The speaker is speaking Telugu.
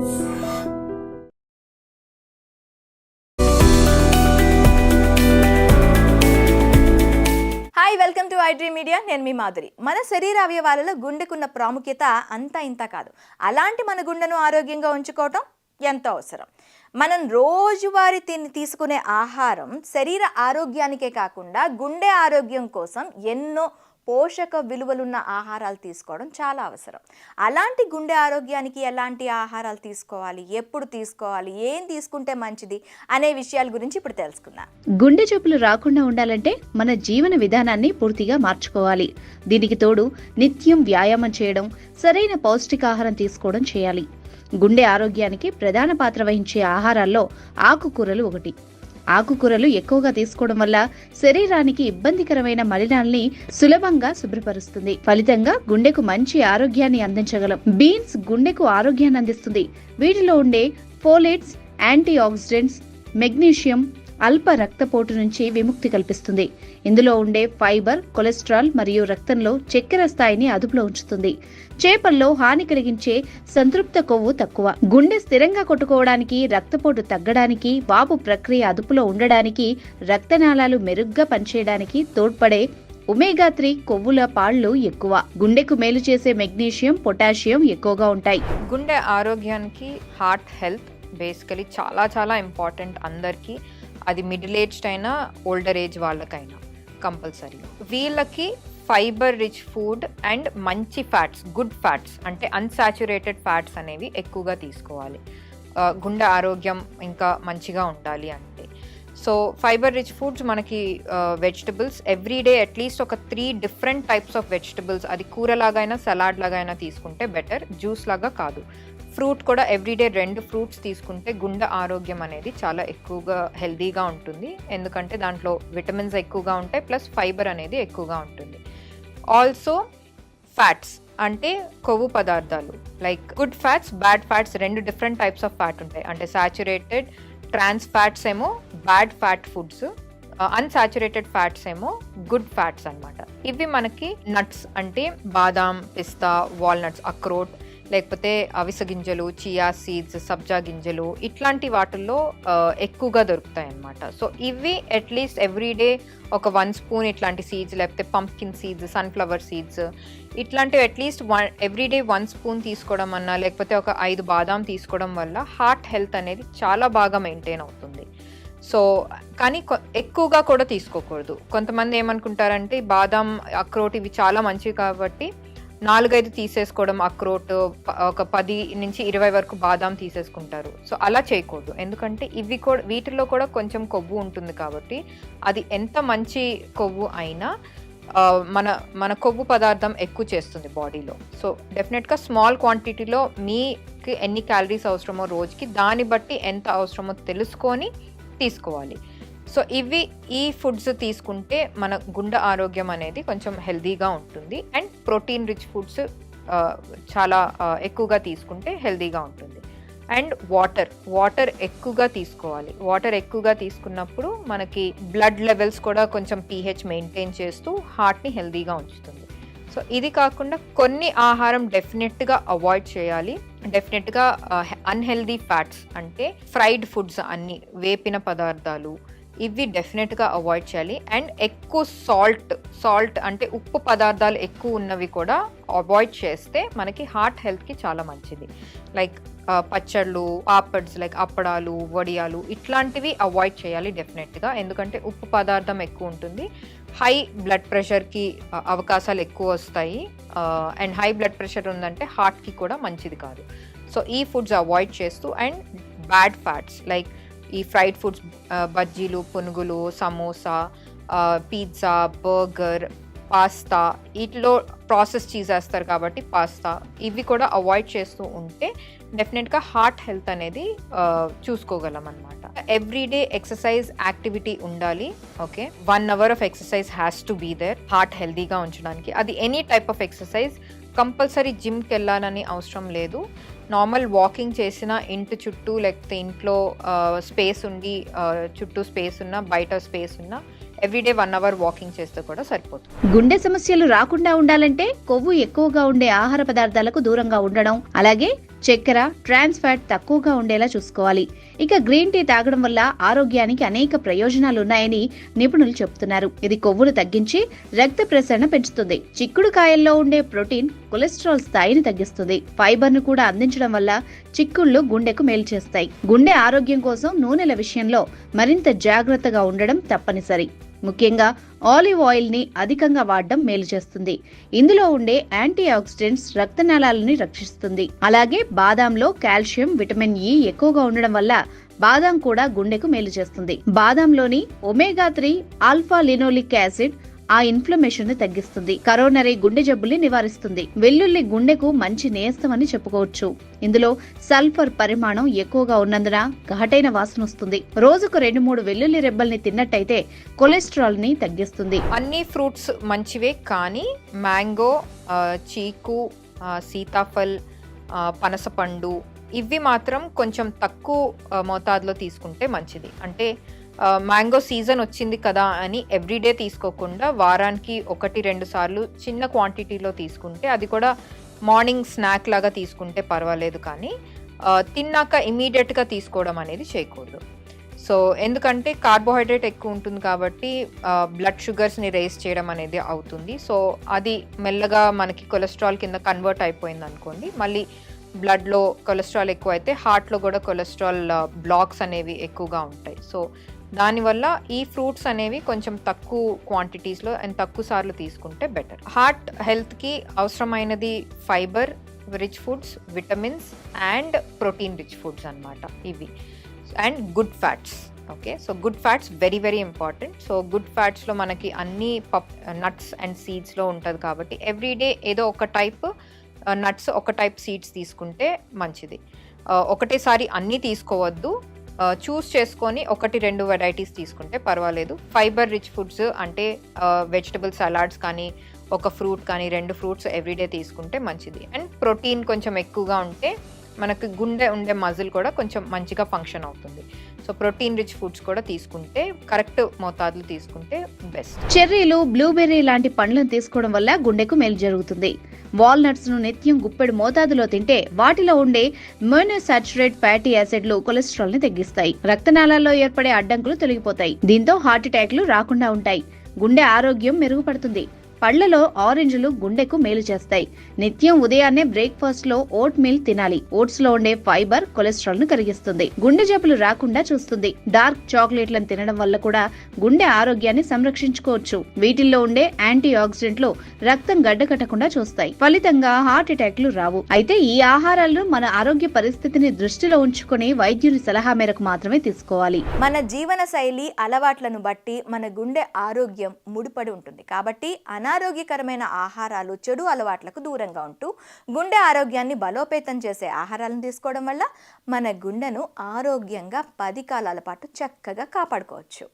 Hi welcome to iDream media నేను మీ మాధురి. మన శరీర అవయవాలలో గుండెకున్న ప్రాముఖ్యత అంతా ఇంత కాదు. అలాంటి మన గుండెను ఆరోగ్యంగా ఉంచుకోవటం ఎంతో అవసరం. మనం రోజువారీ తిని తీసుకునే ఆహారం శరీర ఆరోగ్యానికే కాకుండా గుండె ఆరోగ్యం కోసం ఎన్నో పోషక విలువలున్న ఆహారాలు తీసుకోవడం చాలా అవసరం. అలాంటి గుండె ఆరోగ్యానికి ఎలాంటి ఆహారాలు తీసుకోవాలి? ఎప్పుడు తీసుకోవాలి? ఏం తీసుకుంటే మంచిది? అనే విషయాల గురించి ఇప్పుడు తెలుసుకుందాం. గుండె జబ్బులు రాకుండా ఉండాలంటే మన జీవన విధానాన్ని పూర్తిగా మార్చుకోవాలి. దీనికి తోడు నిత్యం వ్యాయామం చేయడం సరైన పౌష్టికాహారం తీసుకోవడం చేయాలి. గుండె ఆరోగ్యానికి ప్రధాన పాత్ర వహించే ఆహారాల్లో ఆకుకూరలు ఒకటి. ఆకుకూరలు ఎక్కువగా తీసుకోవడం వల్ల శరీరానికి ఇబ్బందికరమైన మలినాల్ని సులభంగా శుభ్రపరుస్తుంది. ఫలితంగా గుండెకు మంచి ఆరోగ్యాన్ని అందించగలం. బీన్స్ గుండెకు ఆరోగ్యాన్ని అందిస్తుంది. వీటిలో ఉండే ఫోలేట్స్ యాంటీ ఆక్సిడెంట్స్ మెగ్నీషియం అల్ప రక్తపోటు నుంచి విముక్తి కల్పిస్తుంది. ఇందులో ఉండే ఫైబర్ కొలెస్ట్రాల్ మరియు రక్తంలో చక్కెర స్థాయిని అదుపులో ఉంచుతుంది. చేపల్లో హాని కలిగించే సంతృప్త కొవ్వు తక్కువ. గుండె స్థిరంగా కొట్టుకోవడానికి రక్తపోటు తగ్గడానికి వాపు ప్రక్రియ అదుపులో ఉండడానికి రక్తనాళాలు మెరుగ్గా పనిచేయడానికి తోడ్పడే ఒమేగా త్రీ కొవ్వుల పాళ్ళు ఎక్కువ. గుండెకు మేలు చేసే మెగ్నీషియం పొటాషియం ఎక్కువగా ఉంటాయి. గుండె ఆరోగ్యానికి హార్ట్ హెల్త్ బేసికలీ చాలా చాలా ఇంపార్టెంట్ అందరికీ. అది మిడిల్ ఏజ్డ్ అయినా ఓల్డర్ ఏజ్ వాళ్ళకైనా కంపల్సరీ వీళ్ళకి ఫైబర్ రిచ్ ఫుడ్ అండ్ మంచి ఫ్యాట్స్ గుడ్ ఫ్యాట్స్ అంటే అన్సాచురేటెడ్ ఫ్యాట్స్ అనేవి ఎక్కువగా తీసుకోవాలి. గుండె ఆరోగ్యం ఇంకా మంచిగా ఉండాలి అంటే. సో ఫైబర్ రిచ్ ఫుడ్స్ మనకి vegetables every day at least ఒక three different types of vegetables అది కూరలాగైనా సలాడ్ లాగైనా తీసుకుంటే బెటర్ జ్యూస్ లాగా కాదు. ఫ్రూట్ కూడా ఎవ్రీడే రెండు ఫ్రూట్స్ తీసుకుంటే గుండె ఆరోగ్యం అనేది చాలా ఎక్కువగా హెల్దీగా ఉంటుంది. ఎందుకంటే దాంట్లో విటమిన్స్ ఎక్కువగా ఉంటాయి ప్లస్ ఫైబర్ అనేది ఎక్కువగా ఉంటుంది. ఆల్సో ఫ్యాట్స్ అంటే కొవ్వు పదార్థాలు. Like good fats bad fats రెండు డిఫరెంట్ టైప్స్ ఆఫ్ ఫ్యాట్ ఉంటాయి. అంటే సాచురేటెడ్ ట్రాన్స్ ఫ్యాట్స్ ఏమో bad fat foods unsaturated fats ఏమో గుడ్ ఫ్యాట్స్ అన్నమాట. ఇవి మనకి నట్స్ అంటే బాదాం పిస్తా వాల్నట్స్ అక్రోట్ లేకపోతే అవిసె గింజలు చియా సీడ్స్ సబ్జా గింజలు ఇట్లాంటి వాటిల్లో ఎక్కువగా దొరుకుతాయి అన్నమాట సో ఇవి అట్లీస్ట్ ఎవ్రీ డే ఒక వన్ స్పూన్ ఇట్లాంటి సీడ్స్ లేకపోతే పంప్కిన్ సీడ్స్ సన్ఫ్లవర్ సీడ్స్ ఇట్లాంటివి at least one everyday one spoon తీసుకోవడం అన్నా లేకపోతే ఒక ఐదు బాదాం తీసుకోవడం వల్ల హార్ట్ హెల్త్ అనేది చాలా బాగా మెయింటైన్ అవుతుంది. సో కానీ ఎక్కువగా కూడా తీసుకోకూడదు. కొంతమంది ఏమనుకుంటారంటే బాదాం అక్రోట్ ఇవి చాలా మంచివి కాబట్టి నాలుగైదు తీసేసుకోవడం అక్రోట్ ఒక పది నుంచి ఇరవై వరకు బాదాం తీసేసుకుంటారు. సో అలా చేయకూడదు. ఎందుకంటే ఇవి కూడా వీటిల్లో కూడా కొంచెం కొవ్వు ఉంటుంది కాబట్టి అది ఎంత మంచి కొవ్వు అయినా మన మన కొవ్వు పదార్థం ఎక్కువ చేస్తుంది బాడీలో. సో డెఫినెట్గా స్మాల్ క్వాంటిటీలో మీకు ఎన్ని క్యాలరీస్ అవసరమో రోజుకి దాన్ని బట్టి ఎంత అవసరమో తెలుసుకొని తీసుకోవాలి. సో ఇవి ఈ ఫుడ్స్ తీసుకుంటే మన గుండె ఆరోగ్యం అనేది కొంచెం హెల్దీగా ఉంటుంది. అండ్ ప్రోటీన్ రిచ్ ఫుడ్స్ చాలా ఎక్కువగా తీసుకుంటే హెల్దీగా ఉంటుంది. అండ్ వాటర్ వాటర్ ఎక్కువగా తీసుకోవాలి. వాటర్ ఎక్కువగా తీసుకున్నప్పుడు మనకి బ్లడ్ లెవెల్స్ కూడా కొంచెం పీహెచ్ మెయింటైన్ చేస్తూ హార్ట్ని హెల్దీగా ఉంచుతుంది. సో ఇది కాకుండా కొన్ని ఆహారం డెఫినెట్గా అవాయిడ్ చేయాలి. డెఫినెట్గా అన్హెల్దీ ఫ్యాట్స్ అంటే ఫ్రైడ్ ఫుడ్స్ అన్ని వేపిన పదార్థాలు ఇవి డెఫినెట్గా అవాయిడ్ చేయాలి. అండ్ ఎక్కువ సాల్ట్ సాల్ట్ అంటే ఉప్పు పదార్థాలు ఎక్కువ ఉన్నవి కూడా అవాయిడ్ చేస్తే మనకి హార్ట్ హెల్త్కి చాలా మంచిది. లైక్ పచ్చళ్ళు పాపడ్స్ లైక్ అప్పడాలు వడియాలు ఇట్లాంటివి అవాయిడ్ చేయాలి డెఫినెట్గా. ఎందుకంటే ఉప్పు పదార్థం ఎక్కువ ఉంటుంది. హై బ్లడ్ ప్రెషర్కి అవకాశాలు ఎక్కువ వస్తాయి. అండ్ హై బ్లడ్ ప్రెషర్ ఉందంటే హార్ట్కి కూడా మంచిది కాదు. సో ఈ ఫుడ్స్ అవాయిడ్ చేస్తూ అండ్ బ్యాడ్ ఫ్యాట్స్ లైక్ ఈ ఫ్రైడ్ ఫుడ్స్ uh, బజ్జీలు పునుగులు సమోసా పిజ్జా బర్గర్ పాస్తా వీటిలో ప్రాసెస్ చేసేస్తారు కాబట్టి పాస్తా ఇవి కూడా అవాయిడ్ చేస్తూ ఉంటే డెఫినెట్గా హార్ట్ హెల్త్ అనేది చూసుకోగలం అనమాట ఎవ్రీడే ఎక్సర్సైజ్ యాక్టివిటీ ఉండాలి okay one hour of exercise has to be there heart హెల్దీగా ఉంచడానికి. అది any type of exercise compulsory జిమ్కి వెళ్ళాలని అవసరం లేదు. నార్మల్ వాకింగ్ చేసిన ఇంటి చుట్టూ లేకపోతే ఇంట్లో స్పేస్ ఉండి చుట్టూ స్పేస్ ఉన్న బయట స్పేస్ ఉన్న ఎవ్రీడే వన్ అవర్ వాకింగ్ చేస్తే కూడా సరిపోతుంది. గుండె సమస్యలు రాకుండా ఉండాలంటే కొవ్వు ఎక్కువగా ఉండే ఆహార పదార్థాలకు దూరంగా ఉండడం అలాగే చక్కెర ట్రాన్స్ ఫ్యాట్ తక్కువగా ఉండేలా చూసుకోవాలి. ఇక గ్రీన్ టీ తాగడం వల్ల ఆరోగ్యానికి అనేక ప్రయోజనాలు ఉన్నాయని నిపుణులు చెబుతున్నారు. ఇది కొవ్వును తగ్గించి రక్త ప్రసరణ పెంచుతుంది. చిక్కుడు కాయల్లో ఉండే ప్రోటీన్ కొలెస్ట్రాల్ స్థాయిని తగ్గిస్తుంది. ఫైబర్ను కూడా అందించడం వల్ల చిక్కుళ్ళు గుండెకు మేలు చేస్తాయి. గుండె ఆరోగ్యం కోసం నూనెల విషయంలో మరింత జాగ్రత్తగా ఉండడం తప్పనిసరి. ముఖ్యంగా ఆలివ్ ఆయిల్ని అధికంగా వాడడం మేలు చేస్తుంది. ఇందులో ఉండే యాంటీ ఆక్సిడెంట్స్ రక్తనాళాలని రక్షిస్తుంది. అలాగే బాదాంలో కాల్షియం విటమిన్ ఇ ఎక్కువగా ఉండడం వల్ల బాదాం కూడా గుండెకు మేలు చేస్తుంది. బాదాంలోని omega three alpha linoleic acid ఆ ఇన్ఫ్లమేషన్ని తగ్గిస్తుంది కరోనరీ గుండె జబ్బుల్ని నివారిస్తుంది. వెల్లుల్లి గుండెకు మంచి నేస్తం అని చెప్పుకోవచ్చు. ఇందులో సల్ఫర్ పరిమాణం ఎక్కువగా ఉన్నందున ఘాటైన వాసన వస్తుంది. రోజుకు రెండు మూడు వెల్లుల్లి రెబ్బల్ని తిన్నట్టయితే కొలెస్ట్రాల్ని తగ్గిస్తుంది. అన్ని ఫ్రూట్స్ మంచివే కానీ మ్యాంగో చీకు సీతాఫల్ పనసపండు ఇవి మాత్రం కొంచెం తక్కువ మోతాదులో తీసుకుంటే మంచిది. అంటే మ్యాంగో సీజన్ వచ్చింది కదా అని ఎవ్రీడే తీసుకోకుండా వారానికి ఒకటి రెండు సార్లు చిన్న క్వాంటిటీలో తీసుకుంటే అది కూడా మార్నింగ్ స్నాక్ లాగా తీసుకుంటే పర్వాలేదు కానీ తిన్నాక ఇమీడియట్గా తీసుకోవడం అనేది చేయకూడదు. సో ఎందుకంటే కార్బోహైడ్రేట్ ఎక్కువ ఉంటుంది కాబట్టి బ్లడ్ షుగర్స్ని రేస్ చేయడం అనేది అవుతుంది. సో అది మెల్లగా మనకి కొలెస్ట్రాల్ కింద కన్వర్ట్ అయిపోయింది అనుకోండి మళ్ళీ బ్లడ్లో కొలెస్ట్రాల్ ఎక్కువ అయితే హార్ట్లో కూడా కొలెస్ట్రాల్ బ్లాక్స్ అనేవి ఎక్కువగా ఉంటాయి. సో దానివల్ల ఈ ఫ్రూట్స్ అనేవి కొంచెం తక్కువ క్వాంటిటీస్లో అండ్ తక్కువ సార్లు తీసుకుంటే బెటర్ హార్ట్ హెల్త్కి అవసరమైనది fibre rich foods vitamins and protein rich foods అన్నమాట ఇవి. And good fats okay so good fats very very important so good ఫ్యాట్స్లో మనకి అన్ని పప్ నట్స్ అండ్ సీడ్స్లో ఉంటుంది కాబట్టి ఎవ్రీడే ఏదో ఒక టైప్ నట్స్ uh, ఒక టైప్ సీడ్స్ తీసుకుంటే మంచిది. Uh, ఒకటేసారి అన్నీ తీసుకోవద్దు. చూస్ చేసుకొని ఒకటి రెండు వెరైటీస్ తీసుకుంటే పర్వాలేదు. ఫైబర్ రిచ్ ఫుడ్స్ అంటే వెజిటబుల్ సలాడ్స్ కానీ ఒక ఫ్రూట్ కానీ రెండు ఫ్రూట్స్ ఎవ్రీడే తీసుకుంటే మంచిది. అండ్ ప్రోటీన్ కొంచెం ఎక్కువగా ఉంటే మనకు గుండె ఉండే మజిల్ కూడా కొంచెం మంచిగా ఫంక్షన్ అవుతుంది. సో ప్రోటీన్ రిచ్ ఫుడ్స్ కూడా తీసుకుంటే కరెక్ట్ మోతాదులు తీసుకుంటే బెస్ట్. చెర్రీలు బ్లూబెర్రీ లాంటి పండ్లను తీసుకోవడం వల్ల గుండెకు మేలు జరుగుతుంది. వాల్నట్స్ను నిత్యం గుప్పెడు మోతాదులో తింటే వాటిలో ఉండే మోనోసాచురేట్ ఫ్యాటీ యాసిడ్లు కొలెస్ట్రాల్ని తగ్గిస్తాయి. రక్తనాళాల్లో ఏర్పడే అడ్డంకులు తొలగిపోతాయి. దీంతో హార్ట్ అటాక్లు రాకుండా ఉంటాయి. గుండె ఆరోగ్యం మెరుగుపడుతుంది. పళ్ళలో ఆరెంజ్లు గుండెకు మేలు చేస్తాయి. నిత్యం ఉదయాన్నే బ్రేక్ఫాస్ట్లో ఓట్ మీల్ తినాలి. ఓట్స్లో ఉండే ఫైబర్ కొలెస్ట్రాల్ను కరిగిస్తుంది. గుండె జబ్బులు రాకుండా చూస్తుంది. డార్క్ చాక్లెట్లను తినడం వల్ల కూడా గుండె ఆరోగ్యాన్ని సంరక్షించుకోవచ్చు. వీటిల్లో ఉండే యాంటీ ఆక్సిడెంట్లు రక్తం గడ్డకట్టకుండా చూస్తాయి. ఫలితంగా హార్ట్ అటాక్లు రావు. అయితే ఈ ఆహారాలను మన ఆరోగ్య పరిస్థితిని దృష్టిలో ఉంచుకొని వైద్యుని సలహా మేరకు మాత్రమే తీసుకోవాలి. మన జీవన శైలి అలవాట్లను బట్టి మన గుండె ఆరోగ్యం ముడిపడి ఉంటుంది. కాబట్టి అనారోగ్యకరమైన ఆహారాలు చెడు అలవాట్లకు దూరంగా ఉంటూ గుండె ఆరోగ్యాన్ని బలోపేతం చేసే ఆహారాలను తీసుకోవడం వల్ల మన గుండెను ఆరోగ్యంగా పది కాలాల పాటు చక్కగా కాపాడుకోవచ్చు.